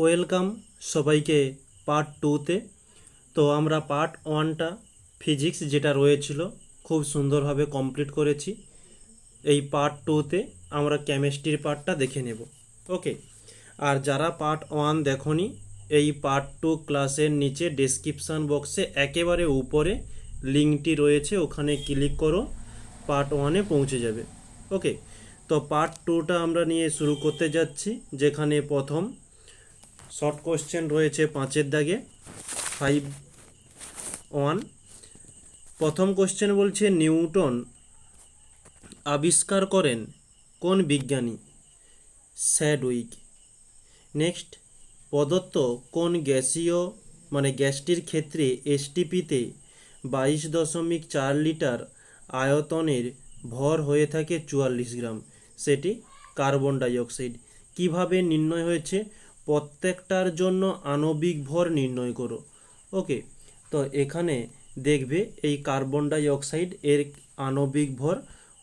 Welcome সবাইকে part টুতে। তো আমরা পার্ট ওয়ানটা ফিজিক্স যেটা রয়েছিল, খুব সুন্দরভাবে কমপ্লিট করেছি। এই পার্ট টুতে আমরা কেমিস্ট্রির পার্টটা দেখে নেব। ওকে, আর যারা পার্ট ওয়ান দেখনি, এই পার্ট টু ক্লাসের নিচে ডেসক্রিপশান বক্সে একেবারে উপরে লিঙ্কটি রয়েছে, ওখানে ক্লিক করো, পার্ট ওয়ানে পৌঁছে যাবে। ওকে, তো পার্ট টুটা আমরা নিয়ে শুরু করতে যাচ্ছি, যেখানে প্রথম শর্ট কোশ্চেন রয়েছে পাঁচের দাগে। Five, one. প্রথম কোশ্চেন বলছে, নিউটন আবিষ্কার করেন কোন বিজ্ঞানী? স্যাডউইক। নেক্সট, প্রদত্ত কোন গ্যাসীয় মানে গ্যাসটির ক্ষেত্রে এসটিপিতে বাইশ দশমিক চার লিটার আয়তনের ভর হয়ে থাকে চুয়াল্লিশ গ্রাম? সেটি কার্বন ডাইঅক্সাইড। কীভাবে নির্ণয় হয়েছে? প্রত্যেকটার জন্য আণবিক ভর নির্ণয় করো। ওকে তো এখানে দেখবে এই কার্বন ডাই অক্সাইড এর আণবিক ভর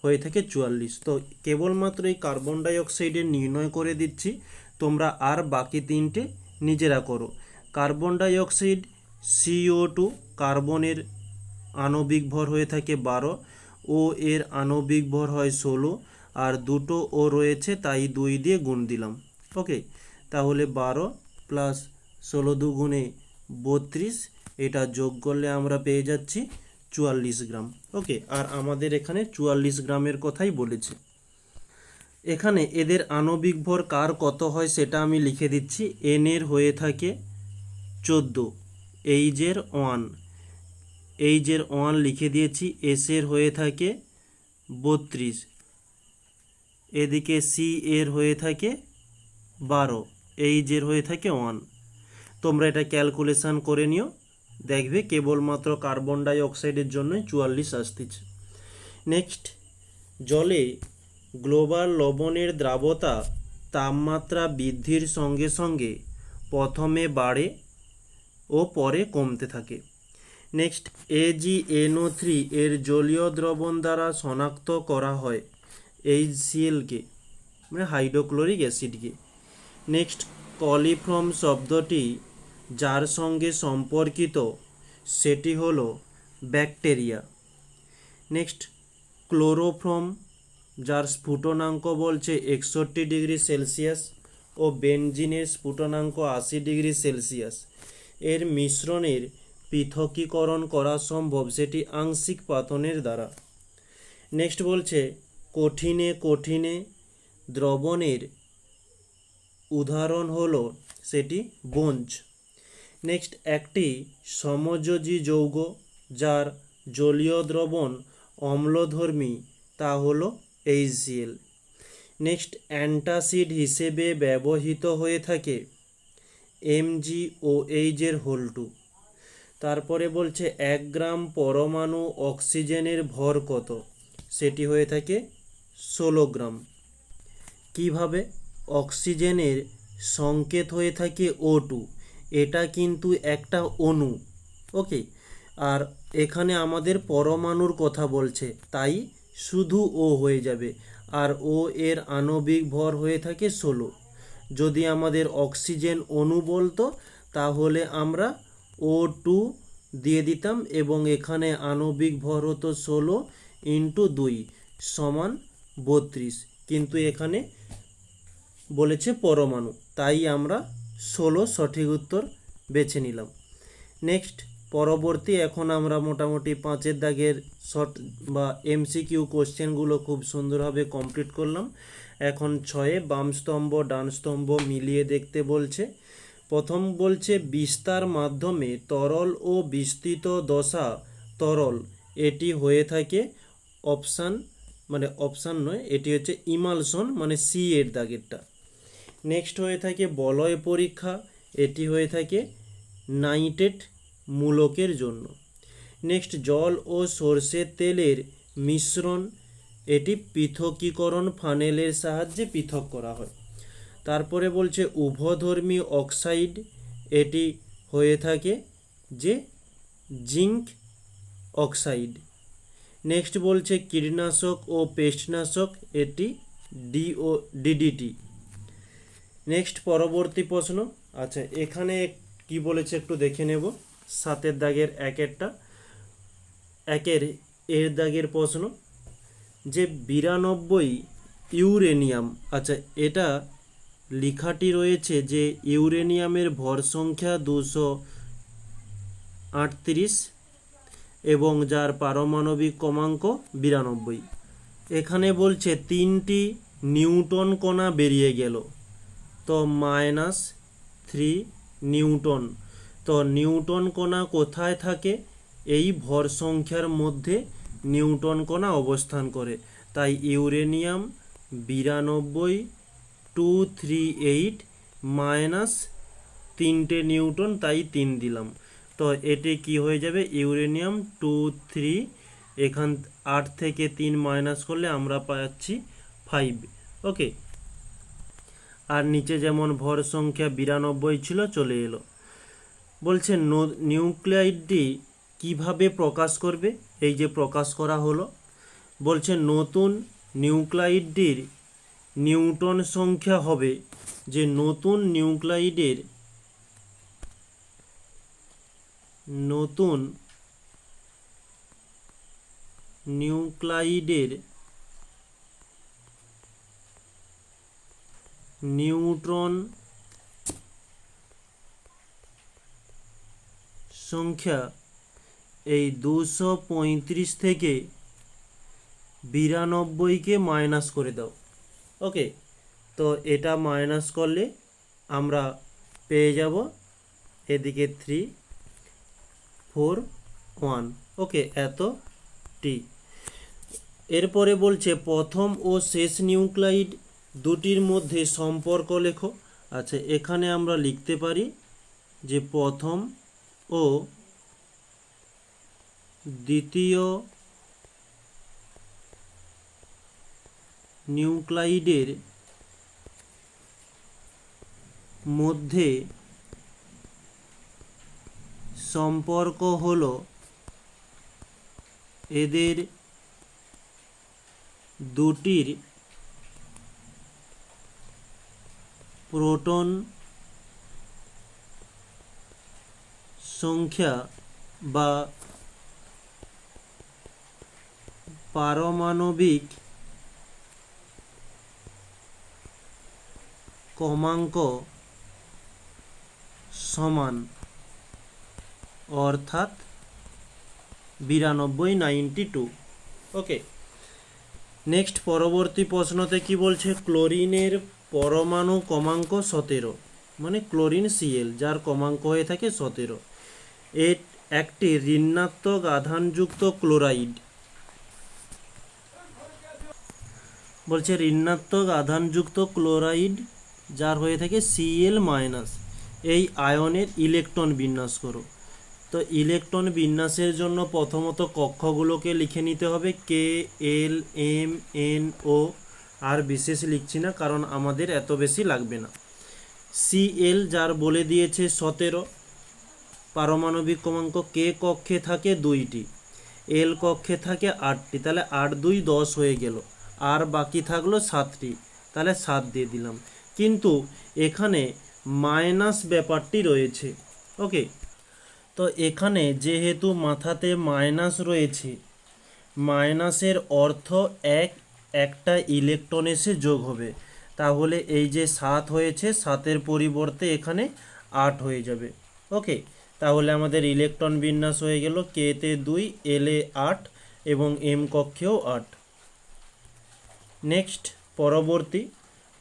হয়ে থাকে চুয়াল্লিশ। তো কেবলমাত্র এই কার্বন ডাই অক্সাইডের নির্ণয় করে দিচ্ছি, তোমরা আর বাকি তিনটে নিজেরা করো। Carbon dioxide CO two কার্বনের আণবিক ভর হয়ে থাকে বারো ও এর আণবিক ভর হয় ষোলো, আর দুটো ও রয়েছে তাই দুই দিয়ে গুণ দিলাম। ওকে তাহলে বারো প্লাস ষোলো দুগুণে বত্রিশ, এটা যোগ করলে আমরা পেয়ে যাচ্ছি চুয়াল্লিশ গ্রাম। ওকে আর আমাদের এখানে চুয়াল্লিশ গ্রামের কথাই বলেছে। এখানে এদের আণবিক ভর কার কত হয় সেটা আমি লিখে দিচ্ছি। এন এর হয়ে থাকে চোদ্দ এইজের ওয়ান এইজের ওয়ান লিখে দিয়েছি এস এর হয়ে থাকে বত্রিশ। এদিকে সি এর হয়ে থাকে বারো। এইজের হয়ে থাকে ওয়ান তোমরা এটা ক্যালকুলেশান করে নিও। দেখবে কেবলমাত্র কার্বন ডাই অক্সাইডের জন্যই চুয়াল্লিশ আসতেছে। নেক্সট জলে গ্লোবাল লবণের দ্রাবতা তাপমাত্রা বৃদ্ধির সঙ্গে সঙ্গে প্রথমে বাড়ে ও পরে কমতে থাকে। নেক্সট এজিএনও থ্রি এর জলীয় দ্রবণ দ্বারা শনাক্ত করা হয় এইচ সিএলকে মানে হাইড্রোক্লোরিক অ্যাসিডকে নেক্সট কলিফ্রম শব্দটি যার সঙ্গে সম্পর্কিত, সেটি হলো ব্যাকটেরিয়া। নেক্সট ক্লোরোফ্রম, যার স্ফুটনাঙ্ক বলছে একষট্টি ডিগ্রি সেলসিয়াস ও বেনজিনের স্ফুটনাঙ্ক আশি ডিগ্রি সেলসিয়াস। এর মিশ্রণের পৃথকীকরণ করা সম্ভব সেটি আংশিক পাতনের দ্বারা। নেক্সট বলছে কঠিনে কঠিনে দ্রবণের উদাহরণ হলো সেটি বঞ্চ নেক্সট, একটি সমযোজী যৌগ যার জলীয় দ্রবণ অম্লধর্মী, তা হলো এইচসিএল নেক্সট, অ্যান্টাসিড হিসেবে ব্যবহৃত হয়ে থাকে এমজি ও এইচের হোল টু। তারপরে বলছে, এক গ্রাম পরমাণু অক্সিজেনের ভর কত? সেটি হয়ে থাকে ষোলো গ্রাম। কীভাবে? অক্সিজেনের সংকেত হয়ে থাকে ও টু এটা কিন্তু একটা অণু। ওকে? আর এখানে আমাদের পরমাণুর কথা বলছে, তাই শুধু ও হয়ে যাবে। আর ও এর আণবিক ভর হয়ে থাকে ষোলো। যদি আমাদের অক্সিজেন অণু বলতো, তাহলে আমরা ও টু দিয়ে দিতাম এবং এখানে আণবিক ভর হতো ষোলো ইন্টু দুই সমান বত্রিশ। কিন্তু এখানে বলেছে পরমাণু। তাই আমরা ষোলো সঠিক উত্তর বেছে নিলাম। নেক্সট, পরবর্তী এখন আমরা মোটামুটি পাঁচের দাগের শর্ট বা এমসিকিউ কোশ্চেনগুলো খুব সুন্দরভাবে কমপ্লিট করলাম। এখন ছয়ে বাম স্তম্ভ, ডান স্তম্ভ মিলিয়ে দেখতে বলছে। প্রথম বলছে, বিস্তার মাধ্যমে তরল ও বিস্তৃত দশা তরল, এটি হয়ে থাকে অপশান মানে অপশান নয়, এটি হচ্ছে ইমালসন মানে সি এর দাগেরটা। নেক্সট হয়ে থাকে বলয় পরীক্ষা। এটি হয়ে থাকে নাইট্রেট মূলকের জন্য। নেক্সট, জল ও সর্ষের তেলের মিশ্রণ। এটি পৃথকীকরণ ফানেলের সাহায্যে পৃথক করা হয়। তারপরে বলছে উভধর্মী অক্সাইড। এটি হয়ে থাকে যে জিঙ্ক অক্সাইড। নেক্সট বলছে কীটনাশক ও পেস্টনাশক। এটি ডিও, ডিডিটি। নেক্সট পরবর্তী প্রশ্ন। আচ্ছা এখানে কি বলেছে একটু দেখে নেব। সাতের দাগের একেরটা একের এর দাগের প্রশ্ন। যে বিরানব্বই ইউরেনিয়াম আচ্ছা এটা লেখাটি রয়েছে যে ইউরেনিয়ামের ভর সংখ্যা দুশো আটত্রিশ এবং যার পারমাণবিক ক্রমাঙ্ক বিরানব্বই। এখানে বলছে তিনটি নিউটন কণা বেরিয়ে গেল। তো মাইনাস থ্রি নিউটন। তো নিউটন কণা কোথায় থাকে? এই ভর সংখ্যার মধ্যে নিউটন কণা অবস্থান করে। তাই ইউরেনিয়াম বিরানব্বই টু থ্রি এইট মাইনাস তিনটে নিউটন, তাই তিন দিলাম। তো এটি কি হয়ে যাবে? ইউরেনিয়াম টু থ্রি, এখান আট থেকে তিন মাইনাস করলে আমরা পাচ্ছি ফাইভ। ওকে আর নিচে যেমন ভর সংখ্যা বিরানব্বই ছিল, চলে এলো। বলছে নিউক্লিয়াইডটি কীভাবে প্রকাশ করবে? এই যে প্রকাশ করা হলো। বলছে, নতুন নিউক্লাইডটির নিউটন সংখ্যা হবে যে নতুন নিউক্লাইডের নতুন নিউক্লাইডের নিউট্রন সংখ্যা এই দুশো পঁয়ত্রিশ থেকে বিরানব্বইকে মাইনাস করে দাও। ওকে, তো এটা মাইনাস করলে আমরা পেয়ে যাব এদিকে থ্রি ফোর ওয়ান ওকে এত টি এরপরে বলছে প্রথম ও শেষ নিউক্লাইড দুটির মধ্যে সম্পর্ক লেখো। আচ্ছা এখানে আমরা লিখতে পারি যে প্রথম ও দ্বিতীয় নিউক্লাইডের মধ্যে সম্পর্ক হলো এদের দুটির প্রোটন সংখ্যা বা পারমাণবিক ক্রমাঙ্ক সমান, অর্থাৎ বিরানব্বই নাইনটি টু। ওকে নেক্সট পরবর্তী প্রশ্নতে কি বলছে? ক্লোরিনের পরমাণু ক্রমাঙ্ক সতেরো মানে ক্লোরিন সিএল যার ক্রমাঙ্ক হয়ে থাকে সতেরো। এর একটি ঋণাত্মক আধানযুক্ত ক্লোরাইড। বলছে ঋণাত্মক আধানযুক্ত ক্লোরাইড, যার হয়ে থাকে সিএল মাইনাস এই আয়নের ইলেকট্রন বিন্যাস করো। তো ইলেকট্রন বিন্যাসের জন্য প্রথমত কক্ষগুলোকে লিখে নিতে হবে কে এল এম এন ও আর বিশেষ লিখছি না, কারণ আমাদের এত বেশি লাগবে না। সিএল যার বলে দিয়েছে সতেরো, পারমাণবিক ক্রমাঙ্ক কে কক্ষে থাকে দুইটি এল কক্ষে থাকে আটটি, তাহলে আট দুই দশ হয়ে গেল। আর বাকি থাকল সাতটি, তাহলে সাত দিয়ে দিলাম। কিন্তু এখানে মাইনাস ব্যাপারটি রয়েছে, ওকে? তো এখানে যেহেতু মাথাতে মাইনাস রয়েছে, মাইনাসের অর্থ এক একটা ইলেকট্রন এসে যোগ হবে। তাহলে এই যে সাত হয়েছে, সাতের পরিবর্তে এখানে আট হয়ে যাবে। ওকে তাহলে আমাদের ইলেকট্রন বিন্যাস হয়ে গেল। কেতে দুই এলে আট এবং এম কক্ষেও আট। নেক্সট পরবর্তী,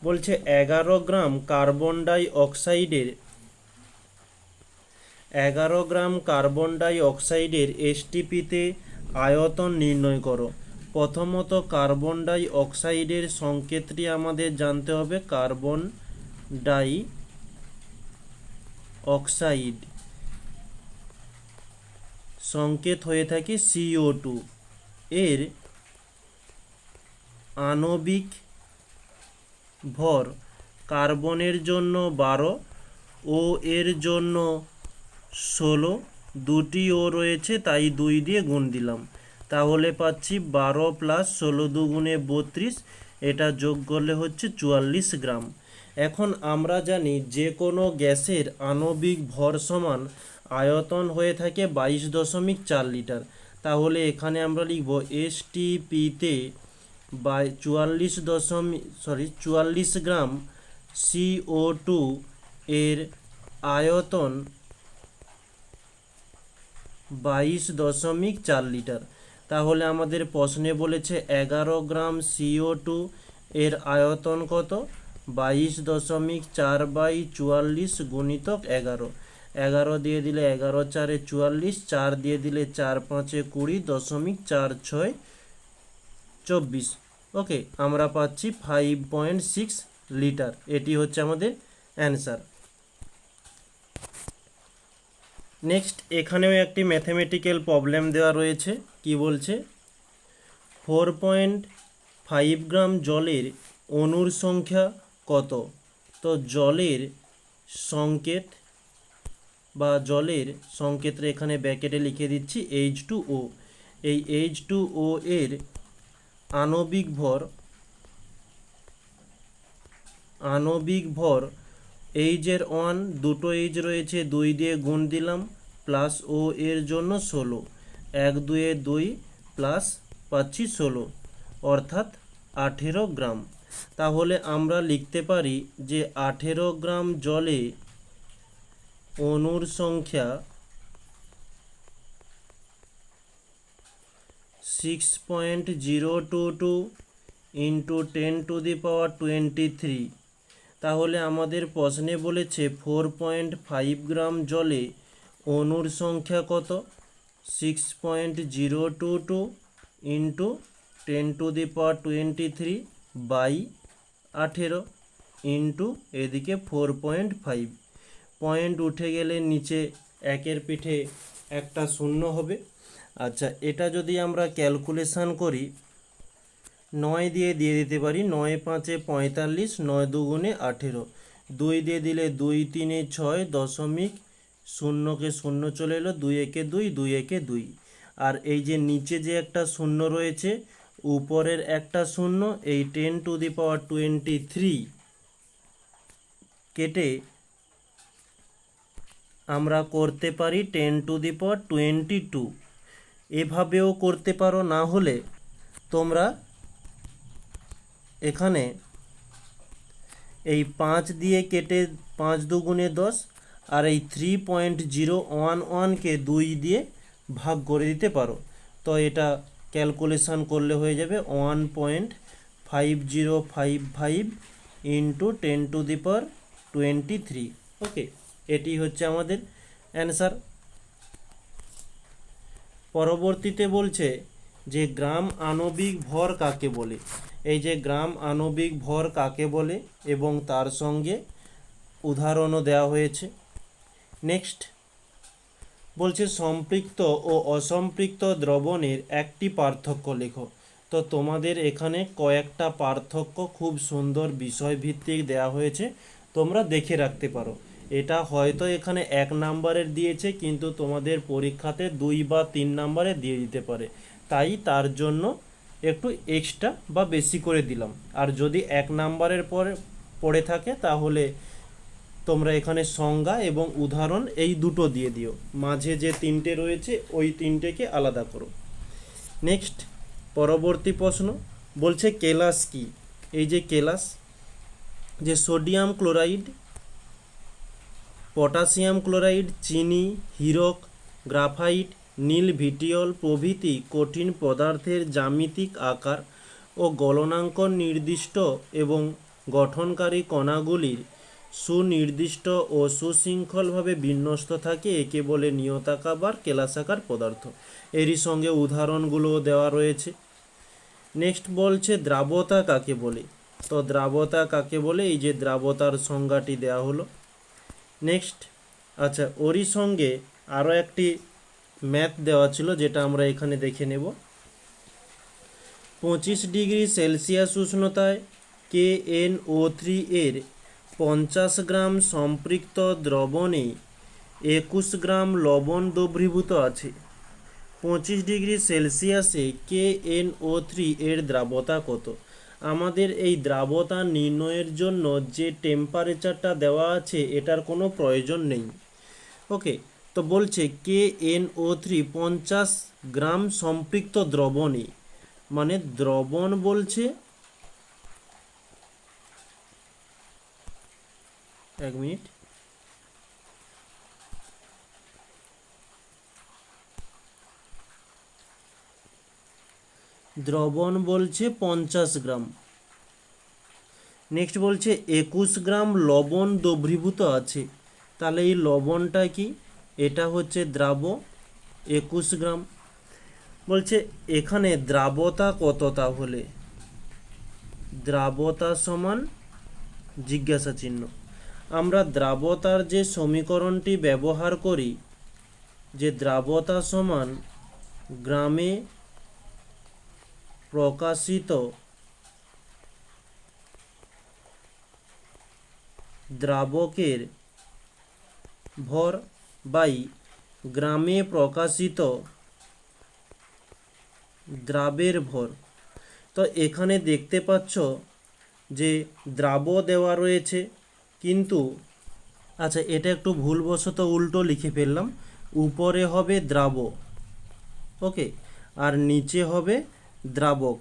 বলছে এগারো গ্রাম কার্বন ডাই অক্সাইডের এগারো গ্রাম কার্বন ডাই অক্সাইডের এসটিপিতে আয়তন নির্ণয় করো। প্রথমত কার্বন ডাই অক্সাইডের সংকেতটি আমাদের জানতে হবে। কার্বন ডাই অক্সাইড সংকেত হয়ে থাকে সিও টু এর আণবিক ভর কার্বনের জন্য বারো ও এর জন্য ষোলো। দুটি ও রয়েছে, তাই দুই দিয়ে গুণ দিলাম। তাহলে পাচ্ছি বারো প্লাস ষোলো দুগুণে বত্রিশ, এটা যোগ করলে হচ্ছে চুয়াল্লিশ গ্রাম। এখন আমরা জানি যে কোনো গ্যাসের আণবিক ভর সমান আয়তন হয়ে থাকে বাইশ দশমিক চার লিটার। তাহলে এখানে আমরা লিখব এস টিপিতে বাই চুয়াল্লিশ দশমিক সরি চুয়াল্লিশ গ্রাম সিও টু এর আয়তন বাইশ দশমিক চার লিটার। তাহলে আমাদের প্রশ্নে বলেছে এগারো গ্রাম সিও টু এর আয়তন কত? বাইশ দশমিক চার বাই চুয়াল্লিশ গুণিতক এগারো। এগারো দিয়ে দিলে এগারো চারে চুয়াল্লিশ, চার দিয়ে দিলে চার পাঁচে কুড়ি দশমিক চার ছয় চব্বিশ। ওকে, আমরা পাচ্ছি ফাইভ পয়েন্ট সিক্স লিটার এটি হচ্ছে আমাদের অ্যান্সার। নেক্সট, এখানেও একটি ম্যাথমেটিক্যাল প্রবলেম দেওয়া রয়েছে। কি বলছে? ফোর পয়েন্ট ফাইভ গ্রাম জলের অণুর সংখ্যা কত? তো জলের সংকেত বা জলের সংকেতটা এখানে ব্যাকেটে লিখে দিচ্ছি এইচ টু ও এই এইচ টু ও এর আণবিক ভর আণবিক ভর এইচের ওয়ান দুটো এইচ রয়েছে, দুই দিয়ে গুণ দিলাম প্লাস ও এর জন্য ষোলো। এক দুয়ে দুই প্লাস পাচ্ছি ষোলো, অর্থাৎ আঠেরো গ্রাম। তাহলে আমরা লিখতে পারি যে আঠেরো গ্রাম জলে অণুর সংখ্যা six point zero two two into ten to the power twenty three তাহলে আমাদের প্রশ্নে বলেছে ফোর পয়েন্ট ফাইভ গ্রাম জলে অণুর সংখ্যা কত? Six point zero two two into ten to the power twenty three by আঠেরো ইন্টু এদিকে ফোর পয়েন্ট ফাইভ পয়েন্ট উঠে গেলে নিচে একের পিঠে একটা শূন্য হবে। আচ্ছা এটা যদি আমরা ক্যালকুলেশন করি, নয় দিয়ে দিয়ে দিতে পারি, নয় পাঁচে পঁয়তাল্লিশ, নয় দুগুণে আঠেরো। দুই দিয়ে দিলে দুই, তিনে ছয় দশমিক শূন্যকে শূন্য চলে এলো, দুই একে দুই দুই একে দুই। আর এই যে নিচে যে একটা শূন্য রয়েছে, উপরের একটা শূন্য, এই ten to the power twenty three কেটে আমরা করতে পারি ten to the power twenty two. এভাবেও করতে পারো, না হলে তোমরা এখানে এই পাঁচ দিয়ে কেটে পাঁচ দুগুণে দশ আর এই থ্রি পয়েন্ট জিরো ওয়ান ওয়ানকে দুই দিয়ে ভাগ করে দিতে পারো। তো এটা ক্যালকুলেশন করলে হয়ে যাবে one point five zero five five into ten to the power twenty three okay এটি হচ্ছে আমাদের অ্যান্সার পরবর্তীতে বলছে যে গ্রাম আণবিক ভর কাকে বলে? এই যে গ্রাম আণবিক ভর কাকে বলে? এবং তার সঙ্গে উদাহরণও দেওয়া হয়েছে। নেক্সট বলছে, সম্পৃক্ত ও অসম্পৃক্ত দ্রবণের একটি পার্থক্য লেখো। তো তোমাদের এখানে কয়েকটা পার্থক্য খুব সুন্দর বিষয়ভিত্তিক দেওয়া হয়েছে, তোমরা দেখে রাখতে পারো। এটা হয়তো এখানে এক নাম্বারের দিয়েছে, কিন্তু তোমাদের পরীক্ষাতে দুই বা তিন নাম্বারে দিয়ে দিতে পারে। তাই তার জন্য একটু এক্সট্রা বা বেশি করে দিলাম। আর যদি এক নাম্বারের পরে, পড়ে থাকে, তাহলে তোমরা এখানে সংজ্ঞা এবং উদাহরণ এই দুটো দিয়ে দিও। মাঝে যে তিনটে রয়েছে, ওই তিনটেকে আলাদা করো। নেক্সট, পরবর্তী প্রশ্ন বলছে কেলাস কি? এই যে কেলাস, যে সোডিয়াম ক্লোরাইড, পটাশিয়াম ক্লোরাইড, চিনি, হিরক, গ্রাফাইট, নীল ভিটিয়ল প্রভৃতি কঠিন পদার্থের জ্যামিতিক আকার ও গলনাঙ্ক নির্দিষ্ট এবং গঠনকারী কণাগুলির সুনির্দিষ্ট ও সুশৃঙ্খলভাবে বিন্যস্ত থাকে একে বলে নিয়তাকার কেলাসাকার পদার্থ। এরই সঙ্গে উদাহরণগুলো দেওয়া রয়েছে। নেক্সট বলছে দ্রাবতা কাকে বলে? তো দ্রাবতা কাকে বলে? এই যে দ্রাবতার সংজ্ঞাটি দেওয়া হলো। নেক্সট আচ্ছা ওরই সঙ্গে আরও একটি ম্যাথ দেওয়া ছিল যেটা আমরা এখানে দেখে নেব। পঁচিশ ডিগ্রি সেলসিয়াস উষ্ণতায় কে এন ও থ্রি এর পঞ্চাশ গ্রাম সম্পৃক্ত দ্রবণে একুশ গ্রাম লবণ দ্রবীভূত আছে। পঁচিশ ডিগ্রি সেলসিয়াসে কে এন ও থ্রি এর দ্রাবতা কত? আমাদের এই দ্রাবতা নির্ণয়ের জন্য যে টেম্পারেচারটা দেওয়া আছে এটার কোনো প্রয়োজন নেই। ওকে তো বলছে কে এন ও থ্রি পঞ্চাশ গ্রাম সম্পৃক্ত দ্রবণে। মানে দ্রবণ বলছে এক মিনিট। দ্রবণ বলছে পঞ্চাশ গ্রাম। নেক্সট বলছে একুশ গ্রাম লবণ দ্রবীভূত আছে। তাহলে এই লবণটা কি? এটা হচ্ছে দ্রাব, একুশ গ্রাম। বলছে এখানে দ্রাবতা কত তাহলে? দ্রাবতা সমান জিজ্ঞাসা চিহ্ন আমরা দ্রাবতার যে সমীকরণটি ব্যবহার করি, যে দ্রাবতা সমান গ্রামে প্রকাশিত দ্রাবকের ভর বাই গ্রামে প্রকাশিত দ্রাবের ভর। তো এখানে দেখতে পাচ্ছ যে দ্রাব দেওয়া রয়েছে কিন্তু আচ্ছা এটা একটু ভুলবশত উল্টো লিখে ফেললাম। উপরে হবে দ্রাব ওকে, আর নিচে হবে দ্রাবক।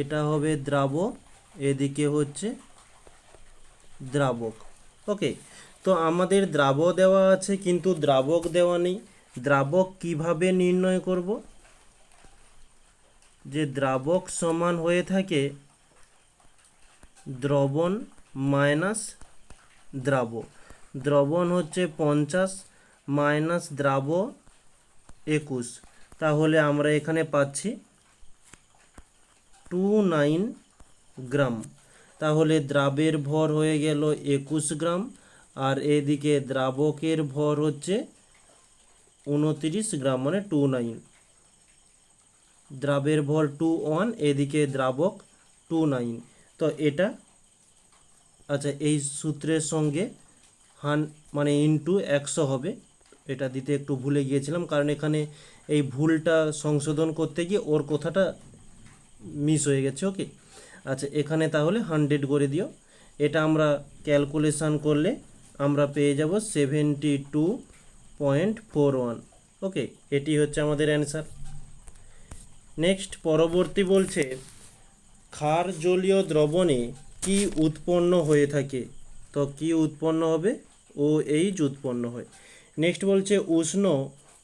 এটা হবে দ্রাব এদিকে হচ্ছে দ্রাবক। ওকে, তো আমাদের দ্রাব দেওয়া আছে, কিন্তু দ্রাবক দেওয়া নেই। দ্রাবক কীভাবে নির্ণয় করব? যে দ্রাবক সমান হয়ে থাকে দ্রবণ মাইনাস দ্রাব। দ্রবণ হচ্ছে পঞ্চাশ মাইনাস দ্রাব একুশ। তাহলে আমরা এখানে পাচ্ছি টু নাইন গ্রাম। তাহলে দ্রাবের ভর হয়ে গেল একুশ গ্রাম আর এদিকে দ্রাবকের ভর হচ্ছে উনতিরিশ গ্রাম মানে টু নাইন। দ্রাবের ভর টু ওয়ান, এদিকে দ্রাবক টু নাইন। তো এটা আচ্ছা এই সূত্রের সঙ্গে হান মানে ইনটু একশো হবে। এটা দিতে একটু ভুলে গিয়েছিলাম, কারণ এখানে এই ভুলটা সংশোধন করতে গিয়ে ওর কথাটা মিস হয়ে গেছে, ওকে? আচ্ছা এখানে তাহলে হান্ড্রেড করে দিও। এটা আমরা ক্যালকুলেশান করলে আমরা পেয়ে যাব seventy two point four one, okay? এটি হচ্ছে আমাদের অ্যান্সার। নেক্সট, পরবর্তী বলছে ক্ষার জলীয় দ্রবণে কি উৎপন্ন হয়ে থাকে? তো কি উৎপন্ন হবে? ও এইচ উৎপন্ন হয়। নেক্সট বলছে, উষ্ণ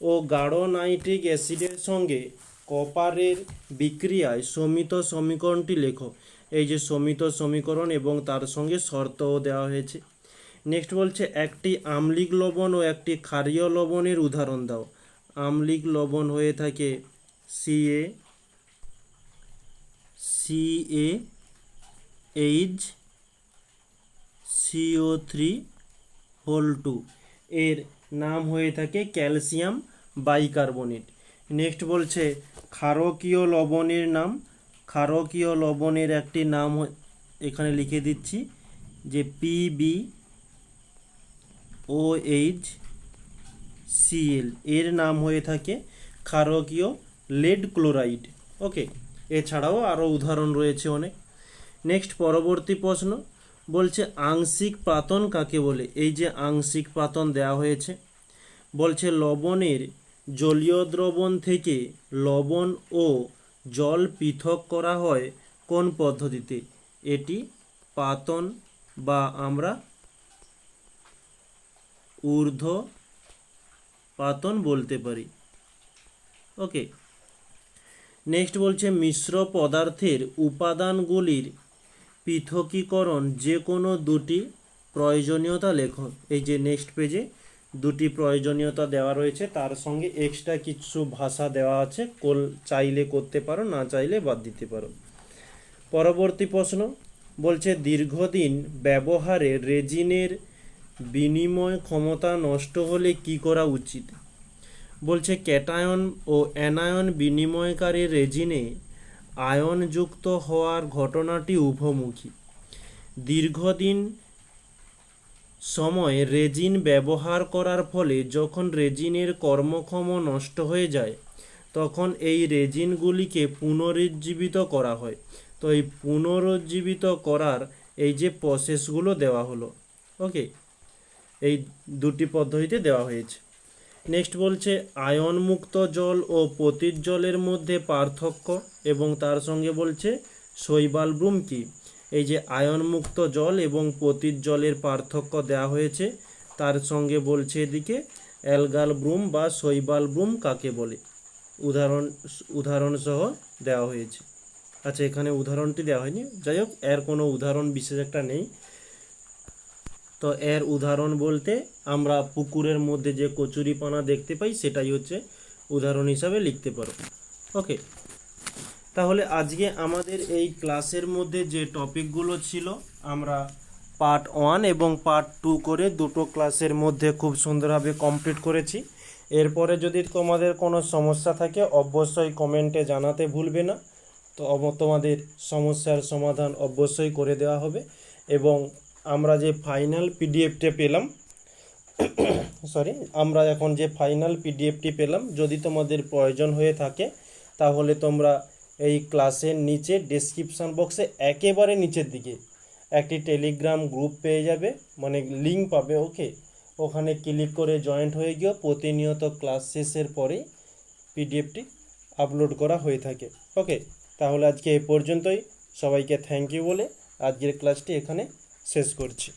ও গাঢ় নাইট্রিক অ্যাসিডের সঙ্গে কপারের বিক্রিয়ায় সমিত সমীকরণটি লেখো। এই যে সমিত সমীকরণ এবং তার সঙ্গে শর্তও দেওয়া হয়েছে। নেক্সট বলছে, একটি আম্লিক লবণ ও একটি ক্ষারীয় লবণের উদাহরণ দাও। আম্লিক লবণ হয়ে থাকে C A C A H C O three whole two এর নাম হয়ে থাকে ক্যালসিয়াম বাইকার্বনেট। নেক্সট বলছে, ক্ষারকীয় লবণের নাম। ক্ষারকীয় লবণের একটি নাম এখানে লিখে দিচ্ছি, যে পিবি ও এইচ সিএল এর নাম হয়ে থাকে ক্ষারকীয় লেড ক্লোরাইড ওকে এছাড়াও আরও উদাহরণ রয়েছে অনেক। নেক্সট পরবর্তী প্রশ্ন বলছে, আংশিক পাতন কাকে বলে? এই যে আংশিক পাতন দেওয়া হয়েছে, বলছে লবণের জলীয় দ্রবণ থেকে লবণ ও জল পৃথক করা হয় কোন পদ্ধতিতে? এটি পাতন বা আমরা ঊর্ধ্ব পাতন বলতে পারি। ওকে নেক্সট বলছে, মিশ্র পদার্থের উপাদানগুলির পৃথকীকরণ যে কোনো দুটি প্রয়োজনীয়তা লেখো। এই যে নেক্সট পেজে দুটি প্রয়োজনীয়তা দেওয়া রয়েছে, তার সঙ্গে এক্সট্রা কিছু ভাষা দেওয়া আছে, কোল চাইলে করতে পারো, না চাইলে বাদ দিতে পারো। পরবর্তী প্রশ্ন বলছে, দীর্ঘদিন ব্যবহারে রেজিনের বিনিময় ক্ষমতা নষ্ট হলে কি করা উচিত? বলছে, ক্যাটায়ন ও অ্যানায়ন বিনিময়কারী রেজিনে আয়নযুক্ত হওয়ার ঘটনাটি উভমুখী। দীর্ঘদিন সময় রেজিন ব্যবহার করার ফলে যখন রেজিনের কর্মক্ষম নষ্ট হয়ে যায়, তখন এই রেজিনগুলিকে পুনরুজ্জীবিত করা হয়। তো এই পুনরুজ্জীবিত করার এই যে প্রসেসগুলো দেওয়া হলো ওকে এই দুটি পদ্ধতিতে দেওয়া হয়েছে। নেক্সট বলছে, আয়নমুক্ত জল ও পতিত জলের মধ্যে পার্থক্য এবং তার সঙ্গে বলছে, শৈবাল ব্রুম কি এই যে আয়নমুক্ত জল এবং পতিত জলের পার্থক্য দেওয়া হয়েছে, তার সঙ্গে বলছে এদিকে, অ্যালগাল ব্রুম বা শৈবাল ব্রুম কাকে বলে? উদাহরণ উদাহরণ সহ দেওয়া হয়েছে। আচ্ছা এখানে উদাহরণটি দেওয়া হয়নি। যাই হোক, এর কোনো উদাহরণ বিশেষ একটা নেই। তো এর উদাহরণ বলতে আমরা পুকুরের মধ্যে যে কচুরিপানা দেখতে পাই, সেটাই হচ্ছে উদাহরণ হিসাবে লিখতে পারো। ওকে। তাহলে আজকে আমাদের এই ক্লাসের মধ্যে যে টপিকগুলো ছিল, আমরা পার্ট ওয়ান এবং পার্ট টু করে দুটো ক্লাসের মধ্যে খুব সুন্দরভাবে কমপ্লিট করেছি। এরপরে যদি তোমাদের কোনো সমস্যা থাকে, অবশ্যই কমেন্টে জানাতে ভুলবে না। তো তোমাদের সমস্যার সমাধান অবশ্যই করে দেওয়া হবে এবং আমরা যে ফাইনাল পিডিএফটা পেলাম সরি আমরা এখন যে ফাইনাল পিডিএফটি পেলাম, যদি তোমাদের প্রয়োজন হয়ে থাকে, তাহলে তোমরা এই ক্লাসের নিচে ডেসক্রিপশন বক্সে একেবারে নিচের দিকে একটি টেলিগ্রাম গ্রুপ পেয়ে যাবে মানে লিঙ্ক পাবে ওকে ওখানে ক্লিক করে জয়েন্ট হয়ে গিয়েও প্রতিনিয়ত ক্লাস শেষের পরেই পিডিএফটি আপলোড করা হয়ে থাকে ওকে তাহলে আজকে এ পর্যন্তই। সবাইকে থ্যাংক ইউ বলে আজকের ক্লাসটি এখানে শেষ করছি।